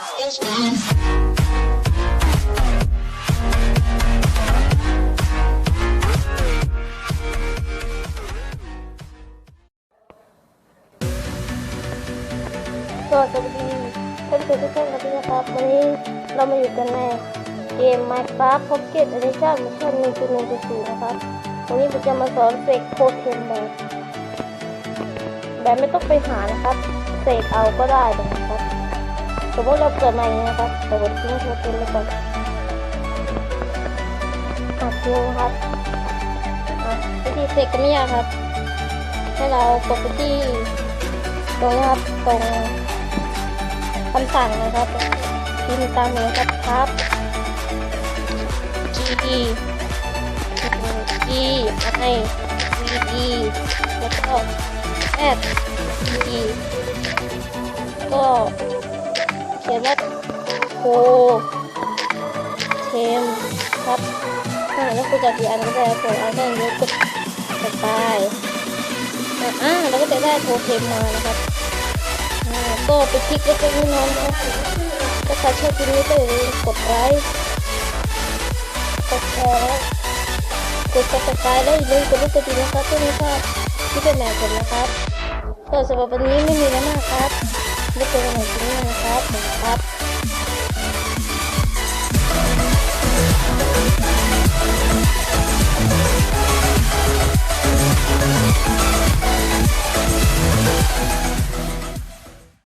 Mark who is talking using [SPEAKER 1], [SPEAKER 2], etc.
[SPEAKER 1] สวัสดีท่านผู้ชมทุกท่านกันด้วนะครับวันนี้เรามาอยู่กันในเกม Minecraft Pocket Edition เวอร์ชัน1.1.0นะครับ วันนี้ผมจะมาสอนเสกโคเทนแบบแบบไม่ต้องไปหานะครับ เสกเอาก็ได้เลยนะครับ มมติเราเกิดมาอย่างนี้นะครับแต่ผมทิ้งโคเทนไปก่อนอัดทิ้งนะครับวิธีเสกก็ไม่ยากครับ ให้เรากดไปที่ตรงนี้ครับ ตรงคำสั่งนะครับพิมพ์ตามนี้ครับครับ G E G I V E แล้วก็ S E ก็ ขียนว่าโคเทมครับอ่าแล้วคุณจะกี่อันก็ได้กดอันแค่นี้กดกดไปอ่าอ่าแล้วก็จะได้โคเทมมานะครับก็ไปคลิกแล้วก็ให้น้องนะครับถ้าใครชอบคลิปนี้ก็อย่าลืมกดไลค์กดแชร์กด subscribe และอย่าลืมกดลูกกระดิ่งนะครับเพื่อไม่พลาดคลิปใหม่ๆผมนะครับก็สำหรับวันนี้ไม่มีแล้วมากครับ ไม่เจอกันใหม่คลิปหน้านะครับสวัสดีครับ